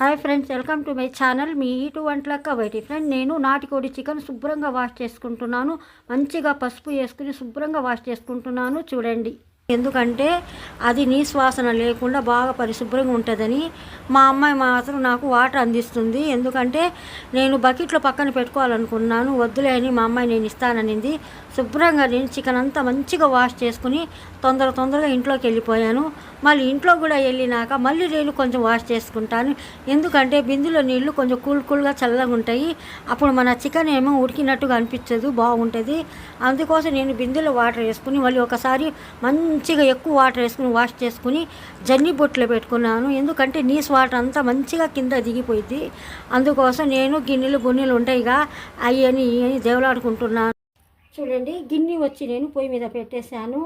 Hi friends welcome to my channel. Me E two Vantalakka YT friend నేను నాటికోడి chicken శుభ్రంగా wash చేసుకుంటున్నాను. మంచిగా పసుపు వేసుకుని శుభ్రంగా వాష్ చేసుకుంటున్నాను. చూడండి. ఎందుకంటే అది నీ శ్వాసన లేకుండా బాగా పరిశుభ్రంగా ఉంటుందని మా అమ్మాయి మాత్రం నాకు వాటర్ అందిస్తుంది. ఎందుకంటే నేను బకెట్లో పక్కన పెట్టుకోవాలనుకున్నాను. వద్దులే అని మా అమ్మాయి నేను ఇస్తాననింది. శుభ్రంగా నేను చికెన్ అంతా మంచిగా వాష్ చేసుకుని తొందర తొందరగా ఇంట్లోకి వెళ్ళిపోయాను. మళ్ళీ ఇంట్లో కూడా వెళ్ళినాక మళ్ళీ నేను కొంచెం వాష్ చేసుకుంటాను. ఎందుకంటే బిందులో నీళ్ళు కొంచెం కూల్ కూల్గా చల్లగా ఉంటాయి. అప్పుడు మన చికెన్ ఏమో ఉడికినట్టుగా అనిపించదు బాగుంటుంది. అందుకోసం నేను బిందులో వాటర్ వేసుకుని మళ్ళీ ఒకసారి మంచిగా ఎక్కువ వాటర్ వేసుకుని వాష్ చేసుకుని జన్ని బొట్లో పెట్టుకున్నాను. ఎందుకంటే నీస్ వాటర్ అంతా మంచిగా కింద దిగిపోయింది. అందుకోసం నేను గిన్నెలు గున్నెలు ఉంటాయిగా అయ్యని ఇవని దేవులాడుకుంటున్నాను. చూడండి గిన్నె వచ్చి నేను పొయ్యి మీద పెట్టేశాను.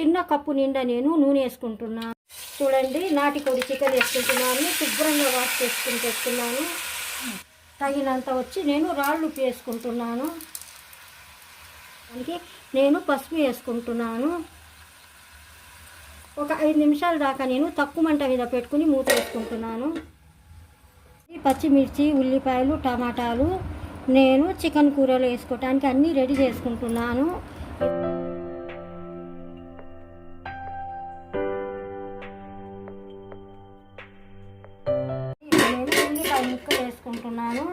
చిన్న కప్పు నిండా నేను నూనె వేసుకుంటున్నాను చూడండి నాటికోడి చికెన్ వేసుకుంటున్నాను. శుభ్రంగా వాష్ చేసుకుని పెట్టుకున్నాను. తగినంత వచ్చి నేను రాళ్ళు ఉప్పు వేసుకుంటున్నాను. దానికి నేను పసుపు వేసుకుంటున్నాను. ఒక ఐదు నిమిషాల దాకా నేను తక్కువ మంట మీద పెట్టుకుని మూత వేసుకుంటున్నాను. పచ్చిమిర్చి ఉల్లిపాయలు టమాటాలు నేను చికెన్ కూరలో వేసుకోవటానికి అన్నీ రెడీ చేసుకుంటున్నాను. నేను ఉల్లిపాయ ముక్కలు వేసుకుంటున్నాను.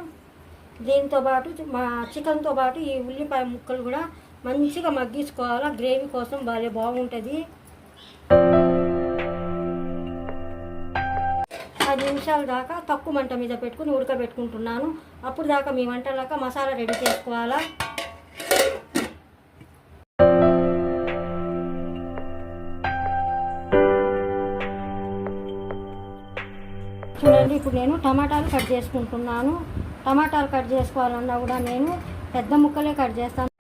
దీంతో పాటు మా చికెన్తో పాటు ఈ ఉల్లిపాయ ముక్కలు కూడా మంచిగా మగ్గించుకోవాలా గ్రేవీ కోసం భలే బాగుంటుంది. నిమిషాల దాకా తక్కువ మంట మీద పెట్టుకుని ఉడకబెట్టుకుంటున్నాను. అప్పుడు దాకా మీ వంటలాగా మసాలా రెడీ చేసుకోవాలా? చూడండి ఇప్పుడు నేను టమాటాలు కట్ చేసుకుంటున్నాను. టమాటాలు కట్ చేసుకోవాలన్నా కూడా నేను పెద్ద ముక్కలే కట్ చేస్తాను.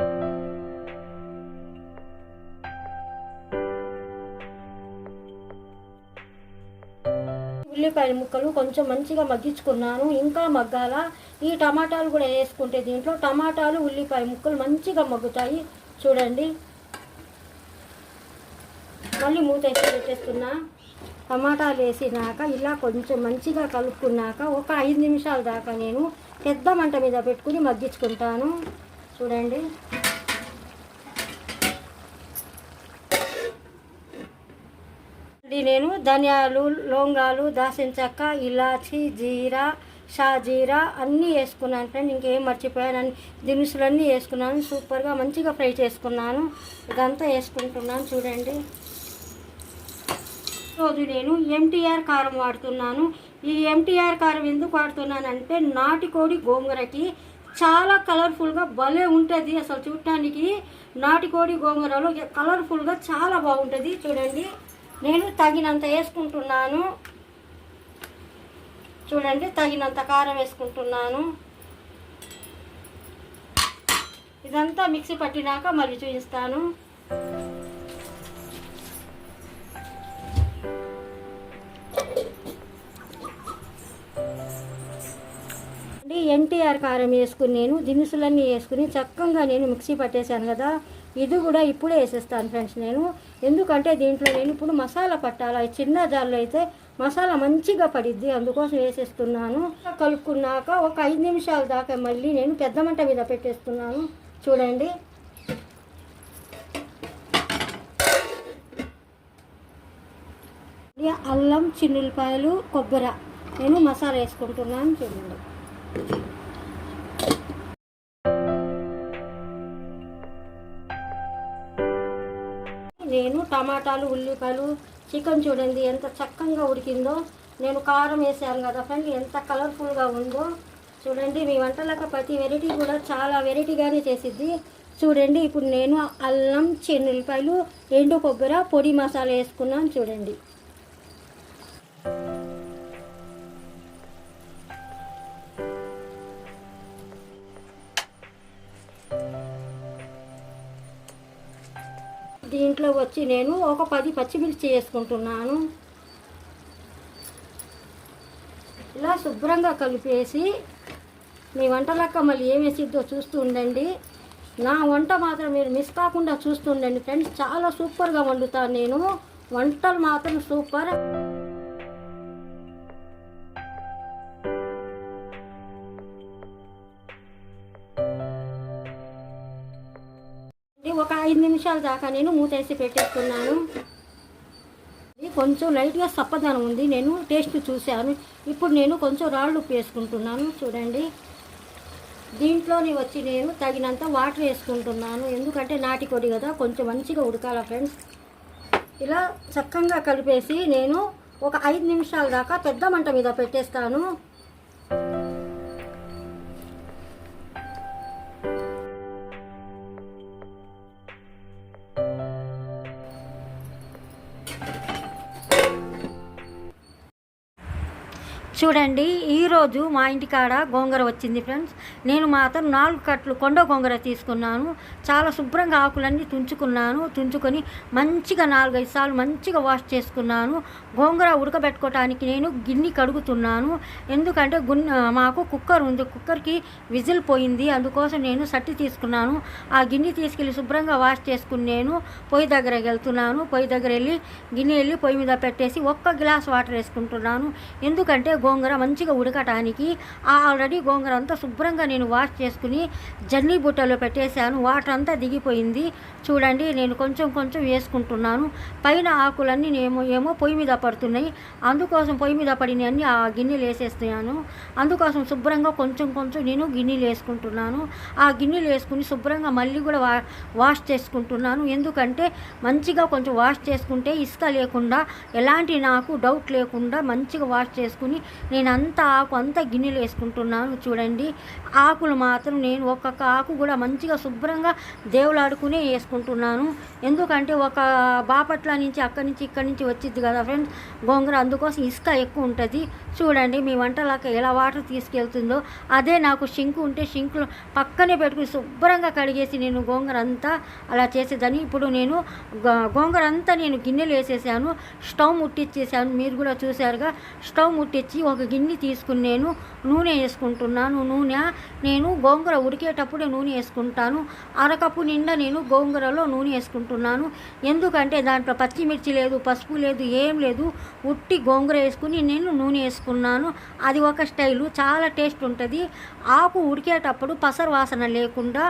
ఉల్లిపాయ ముక్కలు కొంచెం మంచిగా మగ్గించుకున్నాను. ఇంకా మగ్గాల. ఈ టమాటాలు కూడా వేసుకుంటే దీంట్లో టమాటాలు ఉల్లిపాయ ముక్కలు మంచిగా మగ్గుతాయి. చూడండి. మళ్ళీ మూత వేసి పెట్టేస్తున్నా. టమాటాలు వేసినాక ఇలా కొంచెం మంచిగా కలుపుకున్నాక ఒక ఐదు నిమిషాల దాకా నేను పెద్ద మంట మీద పెట్టుకుని మగ్గించుకుంటాను. చూడండి. ఇది నేను ధనియాలు లవంగాలు దాసిన చెక్క ఇలాచి జీరా షాజీరా అన్నీ వేసుకున్నాను ఫ్రెండ్. ఇంకేం మర్చిపోయాను. దినుసులన్నీ వేసుకున్నాను. సూపర్గా మంచిగా ఫ్రై చేసుకున్నాను. ఇదంతా వేసుకుంటున్నాను. చూడండి. రోజు నేను ఎంటీఆర్ కారం వాడుతున్నాను. ఈ ఎంటీఆర్ కారం ఎందుకు వాడుతున్నానంటే నాటికోడి గోంగూరకి చాలా కలర్ఫుల్గా భలే ఉంటుంది. అసలు చూడటానికి నాటికోడి గోంగూరలో కలర్ఫుల్గా చాలా బాగుంటుంది. చూడండి. నేను తగినంత వేసుకుంటున్నాను. చూడండి తగినంత కారం వేసుకుంటున్నాను. ఇదంతా మిక్సీ పట్టినాక మళ్ళీ చూపిస్తాను. ఎన్టీఆర్ కారం వేసుకుని నేను దినుసులన్నీ వేసుకుని చక్కగా నేను మిక్సీ పట్టేశాను కదా. ఇది కూడా ఇప్పుడే వేసేస్తాను ఫ్రెండ్స్ నేను. ఎందుకంటే దీంట్లో నేను ఇప్పుడు మసాలా పట్టాలి చిన్న జార్లో అయితే మసాలా మంచిగా పడిద్ది. అందుకోసం వేసేస్తున్నాను. కలుపుకున్నాక ఒక ఐదు నిమిషాల దాకా మళ్ళీ నేను పెద్ద మంట మీద పెట్టేస్తున్నాను. చూడండి. అల్లం చిన్నులపాయలు కొబ్బరి. నేను మసాలా వేసుకుంటున్నాను. చూడండి. నేను టమాటాలు ఉల్లిపాయలు చికెన్ చూడండి ఎంత చక్కగా ఉడికిందో. నేను కారం వేసాను కదా ఫ్రెండ్ ఎంత కలర్ఫుల్గా ఉందో. చూడండి మీ వంటలకు ప్రతి వెరైటీ కూడా చాలా వెరైటీగానే చేసిద్ది. చూడండి ఇప్పుడు నేను అల్లం చెన్నుల్లిపాయలు ఎండు కొబ్బరి పొడి మసాలా వేసుకున్నాను చూడండి. దీంట్లో వచ్చి నేను ఒక పది పచ్చిమిర్చి వేసుకుంటున్నాను. ఇలా శుభ్రంగా కలిపేసి మీ వంటలక్క మళ్ళీ ఏం వేసిద్దో చూస్తూ ఉండండి. నా వంట మాత్రం మీరు మిస్ కాకుండా చూస్తుండండి ఫ్రెండ్స్ చాలా సూపర్గా వండుతాను నేను. వంటలు మాత్రం సూపర్. ఒక ఐదు నిమిషాల దాకా నేను మూతేసి పెట్టేస్తున్నాను. ఇది కొంచెం లైట్గా సప్పదనం ఉంది. నేను టేస్ట్ చూశాను. ఇప్పుడు నేను కొంచెం రాళ్ళు ఉప్పు వేసుకుంటున్నాను. చూడండి. దీంట్లోని వచ్చి నేను తగినంత వాటర్ వేసుకుంటున్నాను. ఎందుకంటే నాటి కొడి కదా. కొంచెం మంచిగా ఉడకాల ఫ్రెండ్స్. ఇలా చక్కగా కలిపేసి నేను ఒక ఐదు నిమిషాల దాకా పెద్ద మంట మీద పెట్టేస్తాను. చూడండి ఈరోజు మా ఇంటికాడ గోంగూర వచ్చింది ఫ్రెండ్స్. నేను మాత్రం నాలుగు కట్లు కొండ గోంగూర తీసుకున్నాను. చాలా శుభ్రంగా ఆకులన్నీ తుంచుకున్నాను. తుంచుకొని మంచిగా నాలుగైదు సార్లు మంచిగా వాష్ చేసుకున్నాను. గోంగూర ఉడకబెట్టుకోవటానికి నేను గిన్నె కడుగుతున్నాను. ఎందుకంటే గున్ మాకు కుక్కర్ ఉంది. కుక్కర్కి విజిల్ పోయింది. అందుకోసం నేను సట్టి తీసుకున్నాను. ఆ గిన్నె తీసుకెళ్ళి శుభ్రంగా వాష్ చేసుకుని నేను పొయ్యి దగ్గరకు వెళ్తున్నాను. పొయ్యి దగ్గర వెళ్ళి గిన్నె వెళ్ళి పొయ్యి మీద పెట్టేసి ఒక్క గ్లాస్ వాటర్ వేసుకుంటున్నాను. ఎందుకంటే గోంగూర మంచిగా ఉడకటానికి ఆల్రెడీ గోంగూర అంతా శుభ్రంగా నేను వాష్ చేసుకుని జర్నీ బుట్టలో పెట్టేశాను. వాటర్ అంతా దిగిపోయింది. చూడండి నేను కొంచెం కొంచెం వేసుకుంటున్నాను. పైన ఆకులన్నీ ఏమో ఏమో పొయ్యి మీద పడుతున్నాయి. అందుకోసం పొయ్యి మీద పడిన అన్ని ఆ గిన్నెలు వేసేస్తున్నాను. అందుకోసం శుభ్రంగా కొంచెం కొంచెం నేను గిన్నెలు వేసుకుంటున్నాను. ఆ గిన్నెలు వేసుకుని శుభ్రంగా మళ్ళీ కూడా వా వాష్ చేసుకుంటున్నాను. ఎందుకంటే మంచిగా కొంచెం వాష్ చేసుకుంటే ఇసుక లేకుండా ఎలాంటి నాకు డౌట్ లేకుండా మంచిగా వాష్ చేసుకుని నేను ఆకు అంతా గిన్నెలు వేసుకుంటున్నాను చూడండి. ఆకులు మాత్రం నేను ఒక్కొక్క ఆకు కూడా మంచిగా శుభ్రంగా దేవులాడుకునే వేసుకుంటున్నాను. ఎందుకంటే ఒక బాపట్ల నుంచి అక్కడి నుంచి ఇక్కడి నుంచి వచ్చింది కదా ఫ్రెండ్స్. గోంగూర అందుకోసం ఇసుక ఎక్కువ ఉంటుంది. చూడండి మీ వంటలాక ఎలా వాటర్ తీసుకెళ్తుందో. అదే నాకు షింకు ఉంటే షింకులో పక్కనే పెట్టుకుని శుభ్రంగా కడిగేసి నేను గోంగూర అంతా అలా చేసేదాన్ని. ఇప్పుడు నేను గో- గోంగూర అంతా నేను గిన్నెలు వేసేసాను స్టవ్ ముట్టించేసాను మీరు కూడా చూశారుగా స్టవ్ ముట్టించి ఒక గిన్నె తీసుకుని నేను నూనె వేసుకుంటున్నాను. నూనె నేను గోంగూర ఉడికేటప్పుడే నూనె వేసుకుంటాను. అరకప్పు నిండా నేను గోంగూరలో నూనె వేసుకుంటున్నాను. ఎందుకంటే దాంట్లో పచ్చిమిర్చి లేదు పసుపు లేదు ఏం లేదు. ఉట్టి గోంగూర వేసుకుని నేను నూనె వేసుకున్నాను అది ఒక స్టైలు చాలా టేస్ట్ ఉంటుంది. ఆకు ఉడికేటప్పుడు పసరు వాసన లేకుండా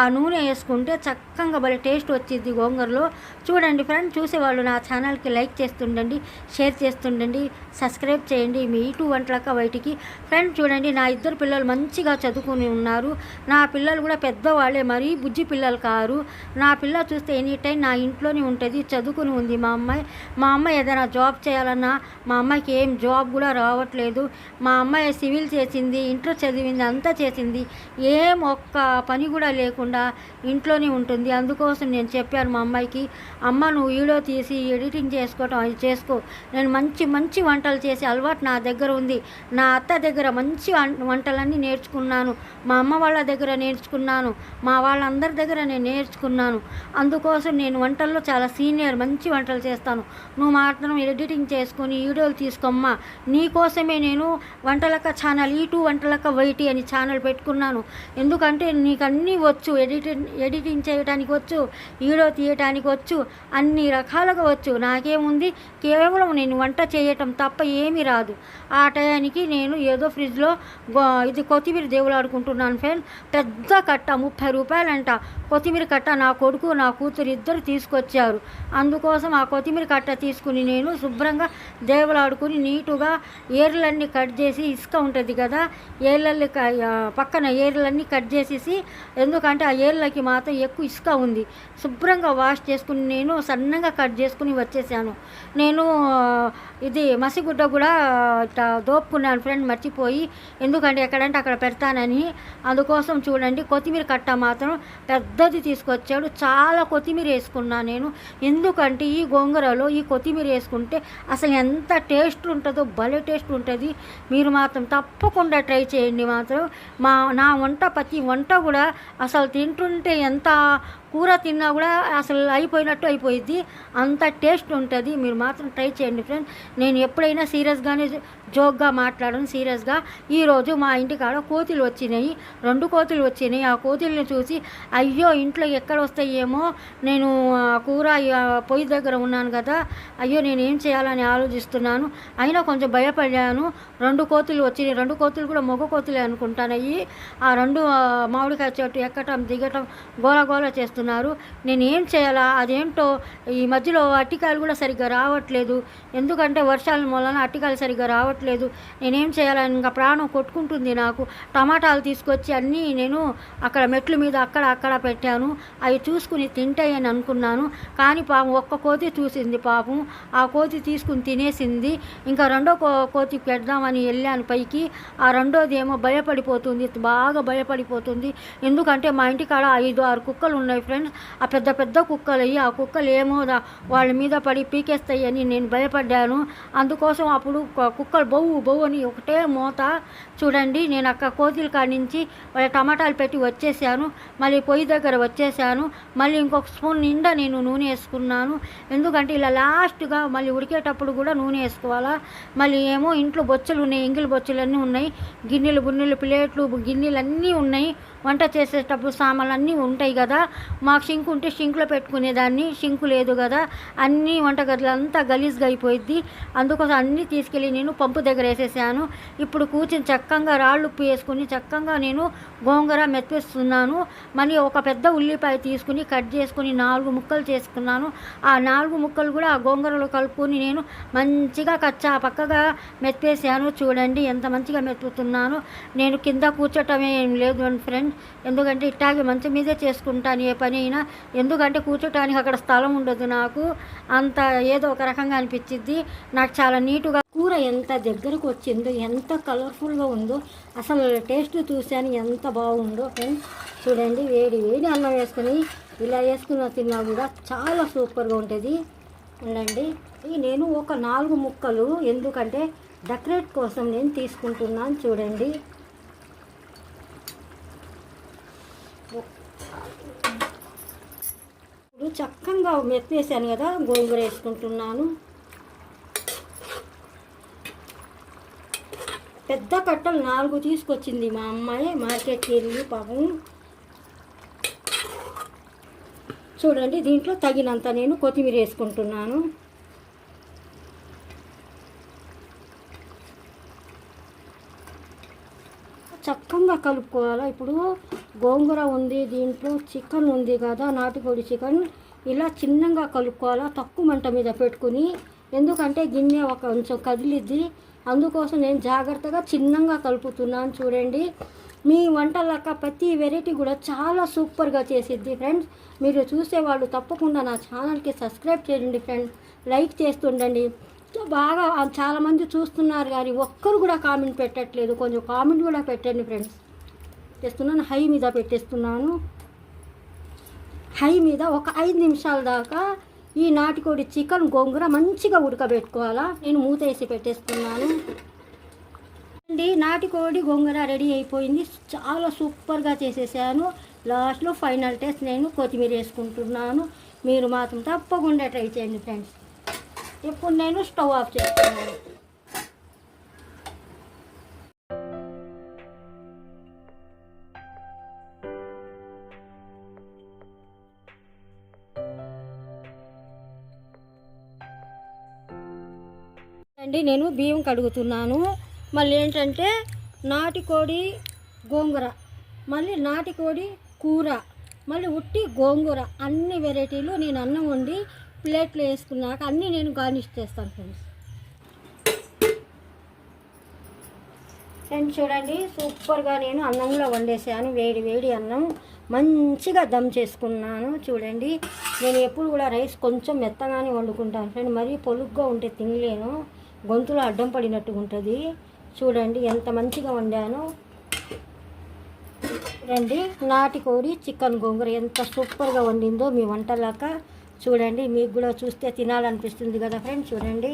ఆ నూనె వేసుకుంటే చక్కగా భలే టేస్ట్ వచ్చింది గోంగూరలో. చూడండి ఫ్రెండ్ చూసేవాళ్ళు నా ఛానల్కి లైక్ చేస్తుండండి షేర్ చేస్తుండండి సబ్స్క్రైబ్ చేయండి మీ ఇటు వంటలక్క బయటికి. ఫ్రెండ్ చూడండి నా ఇద్దరు పిల్లలు మంచిగా చదువుకుని ఉన్నారు. నా పిల్లలు కూడా పెద్దవాళ్ళే మరీ బుజ్జి పిల్లలు కారు. నా పిల్ల చూస్తే ఎనీ టైం నా ఇంట్లోనే ఉంటుంది చదువుకుని ఉంది. మా అమ్మాయి మా అమ్మాయి ఏదైనా జాబ్ చేయాలన్నా మా అమ్మాయికి ఏం జాబ్ కూడా రావట్లేదు. మా అమ్మాయి సివిల్ చేసింది ఇంటర్ చదివింది అంతా చేసింది. ఏం ఒక్క పని కూడా లేకుండా ఇంట్లోనే ఉంటుంది. అందుకోసం నేను చెప్పాను మా అమ్మాయికి అమ్మ నువ్వు వీడియో తీసి ఎడిటింగ్ చేసుకోవటం అది చేసుకో. నేను మంచి మంచి వంటలు చేసే అలవాటు నా దగ్గర ఉంది. నా అత్త దగ్గర మంచి వంటలన్నీ నేర్చుకున్నాను. మా అమ్మ వాళ్ళ దగ్గర నేర్చుకున్నాను. మా వాళ్ళందరి దగ్గర నేను నేర్చుకున్నాను. అందుకోసం నేను వంటల్లో చాలా సీనియర్ మంచి వంటలు చేస్తాను. నువ్వు మాత్రం ఎడిటింగ్ చేసుకొని వీడియోలు తీసుకోమ్మా. నీకోసమే నేను Vantalakka channel E two Vantalakka YT అని ఛానల్ పెట్టుకున్నాను. ఎందుకంటే నీకు అన్నీ వచ్చు. ఎడిటింగ్ ఎడిటింగ్ చేయడానికి వచ్చు వీడియో తీయటానికి వచ్చు అన్ని రకాలుగా వచ్చు. నాకేముంది? కేవలం నేను వంట చేయటం తప్ప ఏమీ రాదు. ఆ టయానికి నేను ఏదో ఫ్రిడ్జ్లో గో- ఇది కొత్తిమీర దేవులాడుకుంటున్నాను ఫ్రెండ్. పెద్ద కట్ట ముప్పై రూపాయలంట. కొత్తిమీర కట్ట నా కొడుకు నా కూతురు ఇద్దరు తీసుకొచ్చారు. అందుకోసం ఆ కొత్తిమీర కట్ట తీసుకుని నేను శుభ్రంగా దేవులాడుకుని నీటుగా ఏర్లన్నీ కట్ చేసి ఇసుక ఉంటుంది కదా ఏర్లల్ని పక్కన ఏర్లన్నీ కట్ చేసేసి ఎందుకంటే ఆ ఏర్లకి మాత్రం ఎక్కువ ఇసుక ఉంది. శుభ్రంగా వాష్ చేసుకుని నేను సన్నగా కట్ చేసుకుని వచ్చేసాను. నేను ఇది మసిగుడ్డ కూడా ఇట్లా దోపుకున్నాను ఫ్రెండ్ మర్చిపోయి. ఎందుకంటే ఎక్కడంటే అక్కడ పెడతానని. అందుకోసం చూడండి కొత్తిమీర కట్ట మాత్రం పెద్దది తీసుకొచ్చాడు. చాలా కొత్తిమీర వేసుకున్నాను నేను. ఎందుకంటే ఈ గోంగూరలో ఈ కొత్తిమీర వేసుకుంటే అసలు ఎంత టేస్ట్ ఉంటుందో భలే టేస్ట్ ఉంటుంది. మీరు మాత్రం తప్పకుండా ట్రై చేయండి మాత్రం. మా నా వంట ప్రతి వంట కూడా అసలు తింటుంటే ఎంత కూర తిన్నా కూడా అసలు అయిపోయినట్టు అయిపోయింది అంత టేస్ట్ ఉంటుంది. మీరు మాత్రం ట్రై చేయండి ఫ్రెండ్స్ నేను ఎప్పుడైనా సీరియస్గానే జోక్గా మాట్లాడడం సీరియస్గా. ఈరోజు మా ఇంటికాడ కోతులు వచ్చినాయి. రెండు కోతులు వచ్చినాయి. ఆ కోతుల్ని చూసి అయ్యో ఇంట్లో ఎక్కడ వస్తాయేమో? నేను కూర పొయ్యి దగ్గర ఉన్నాను కదా. అయ్యో నేను ఏం చేయాలని ఆలోచిస్తున్నాను. అయినా కొంచెం భయపడ్డాను. రెండు కోతులు వచ్చినాయి. రెండు కోతులు కూడా మగ కోతులే అనుకుంటానయ్యి. ఆ రెండు మామిడికాయ చెట్టు ఎక్కటం దిగటం గోల గోల చేస్తున్నారు. నేను ఏం చేయాలా? అదేంటో? ఈ మధ్యలో అట్టికాయలు కూడా సరిగ్గా రావట్లేదు. ఎందుకంటే వర్షాల మూలన అట్టికాయలు సరిగ్గా రావట్లేదు. నేనేం చేయాలని ఇంకా ప్రాణం కొట్టుకుంటుంది నాకు. టమాటాలు తీసుకొచ్చి అన్నీ నేను అక్కడ మెట్ల మీద అక్కడ అక్కడ పెట్టాను. అవి చూసుకుని తింటాయని అనుకున్నాను. కానీ పాపం ఒక్క కోతి చూసింది పాపం. ఆ కోతి తీసుకుని తినేసింది. ఇంకా రెండో కో కోతి పెడదామని వెళ్ళాను పైకి. ఆ రెండోది ఏమో భయపడిపోతుంది. బాగా భయపడిపోతుంది. ఎందుకంటే మా ఇంటికాడ ఐదు ఆరు కుక్కలు ఉన్నాయి ఫ్రెండ్స్ ఆ పెద్ద పెద్ద కుక్కలు అయ్యి ఆ కుక్కలు ఏమో దా- వాళ్ళ మీద పడి పీకేస్తాయని నేను భయపడ్డాను. అందుకోసం అప్పుడు కుక్కలు బొవ్వు బొవ్వు అని ఒకటే మోత చూడండి. నేను అక్కడ కోతుల కాడి నుంచి వాళ్ళ టమాటాలు పెట్టి వచ్చేసాను. మళ్ళీ పొయ్యి దగ్గర వచ్చేసాను. మళ్ళీ ఇంకొక స్పూన్ నిండా నేను నూనె వేసుకున్నాను. ఎందుకంటే ఇలా లాస్ట్గా మళ్ళీ ఉడికేటప్పుడు కూడా నూనె వేసుకోవాలా? మళ్ళీ ఏమో ఇంట్లో బొచ్చలు ఉన్నాయి ఎంగిలి బొచ్చలు అన్నీ ఉన్నాయి. గిన్నెలు గున్నెలు ప్లేట్లు గిన్నెలు అన్నీ ఉన్నాయి. వంట చేసేటప్పుడు సామాన్లు అన్నీ ఉంటాయి కదా. మాకు షింక్ ఉంటే షింక్లో పెట్టుకునేదాన్ని షింకు లేదు కదా. అన్నీ వంటగదులు అంతా గలీజ్గా అయిపోయింది అందుకోసం అన్నీ తీసుకెళ్ళి నేను పంపు దగ్గర వేసేసాను. ఇప్పుడు కూర్చుని చక్కగా రాళ్ళు ఉప్పు వేసుకుని చక్కగా నేను గోంగూర మెత్తిస్తున్నాను. మళ్ళీ ఒక పెద్ద ఉల్లిపాయ తీసుకుని కట్ చేసుకుని నాలుగు ముక్కలు చేసుకున్నాను. ఆ నాలుగు ముక్కలు కూడా ఆ గోంగూరలో కలుపుకొని నేను మంచిగా కచ్చా పక్కగా మెత్తేసాను. చూడండి ఎంత మంచిగా మెత్తుతున్నాను. నేను కింద కూర్చోటమే ఏం లేదు అని ఫ్రెండ్. ఎందుకంటే ఇట్టాగే మంచం మీదే చేసుకుంటాను ఏ పని అయినా. ఎందుకంటే కూర్చోటానికి అక్కడ స్థలం ఉండదు నాకు. అంత ఏదో ఒక రకంగా అనిపించింది నాకు చాలా నీటుగా కూర ఎంత దగ్గరకు వచ్చిందో ఎంత కలర్ఫుల్గా ఉందో అసలు టేస్ట్ చూశాను ఎంత బాగుందో ఫ్రెండ్స్. చూడండి వేడి వేడి అన్నం వేసుకుని ఇలా వేసుకున్న తిన్నా కూడా చాలా సూపర్గా ఉంటుంది. ఉండండి నేను ఒక నాలుగు ముక్కలు ఎందుకంటే డెకరేట్ కోసం నేను తీసుకుంటున్నాను చూడండి. ఇప్పుడు చక్కగా మెత్తేసాను కదా గోంగూర వేసుకుంటున్నాను. పెద్ద కట్టలు నాలుగు తీసుకొచ్చింది మా అమ్మాయి మార్కెట్కి వెళ్ళి పాపం. చూడండి దీంట్లో తగినంత నేను కొత్తిమీర వేసుకుంటున్నాను. చక్కగా కలుపుకోవాలా? ఇప్పుడు గోంగూర ఉంది దీంట్లో చికెన్ ఉంది కదా నాటుకోడి చికెన్. ఇలా చిన్నగా కలుపుకోవాలా? తక్కువ మంట మీద పెట్టుకుని. ఎందుకంటే గిన్నె ఒక కొంచెం కదిలిద్ది. అందుకోసం నేను జాగ్రత్తగా చిన్నగా కలుపుతున్నాను చూడండి. మీ వంటలక్క ప్రతి వెరైటీ కూడా చాలా సూపర్గా చేసిద్ది ఫ్రెండ్స్. మీరు చూసేవాళ్ళు తప్పకుండా నా ఛానల్కి సబ్స్క్రైబ్ చేయండి ఫ్రెండ్స్. లైక్ చేస్తుండండి. బాగా చాలామంది చూస్తున్నారు కానీ ఒక్కరు కూడా కామెంట్ పెట్టట్లేదు. కొంచెం కామెంట్ కూడా పెట్టండి ఫ్రెండ్స్. చేస్తున్నాను హై మీద పెట్టేస్తున్నాను. హై మీద ఒక ఐదు నిమిషాల దాకా ఈ నాటుకోడి చికెన్ గోంగూర మంచిగా ఉడకబెట్టుకోవాలా. నేను మూత వేసి పెట్టేస్తున్నాను. అండి నాటుకోడి గోంగూర రెడీ అయిపోయింది. చాలా సూపర్గా చేసేసాను. లాస్ట్లో ఫైనల్ టెస్ట్ నేను కొత్తిమీర వేసుకుంటున్నాను. మీరు మాత్రం తప్పకుండా ట్రై చేయండి ఫ్రెండ్స్. ఇప్పుడు నేను స్టవ్ ఆఫ్ చేస్తున్నాను. అండి నేను బియ్యం కడుగుతున్నాను. మళ్ళీ ఏంటంటే నాటికోడి గోంగూర మళ్ళీ నాటికోడి కూర మళ్ళీ ఉట్టి గోంగూర అన్ని వెరైటీలు నేను అన్నం వండి ప్లేట్లు వేసుకున్నాక అన్నీ నేను గార్నిష్ చేస్తాను ఫ్రెండ్స్. ఫ్రెండ్స్ చూడండి సూపర్గా నేను అన్నంలో వండేసాను. వేడి వేడి అన్నం. మంచిగా దమ్ చేసుకున్నాను. చూడండి నేను ఎప్పుడు కూడా రైస్ కొంచెం మెత్తగానే వండుకుంటాను ఫ్రెండ్ మరీ పొలుగ్గా ఉంటే తినలేను. గొంతులో అడ్డం పడినట్టుగా ఉంటుంది. చూడండి ఎంత మంచిగా వండాను. రండి నాటుకోడి చికెన్ గోంగూర ఎంత సూపర్గా వండిందో మీ వంటలాక చూడండి మీకు కూడా చూస్తే తినాలనిపిస్తుంది కదా ఫ్రెండ్ చూడండి.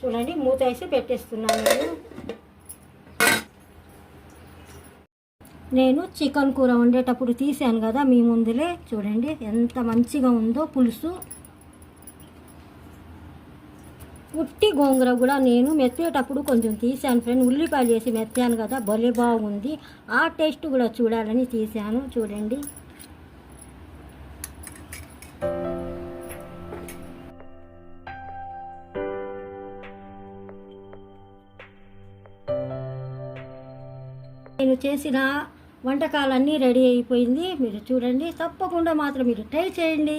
చూడండి మూత వేసి పెట్టేస్తున్నాను నేను. నేను చికెన్ కూర వండేటప్పుడు తీసాను కదా మీ ముందులే. చూడండి ఎంత మంచిగా ఉందో పులుసు. ఉట్టి గోంగూర కూడా నేను మెత్తేటప్పుడు కొంచెం తీసాను ఫ్రెండ్. ఉల్లిపాయలు వేసి మెత్తాను కదా భలే బాగుంది. ఆ టేస్ట్ కూడా చూడాలని తీసాను చూడండి. నేను చేసిన వంటకాలన్నీ రెడీ అయిపోయింది. మీరు చూడండి తప్పకుండా మాత్రం మీరు ట్రై చేయండి.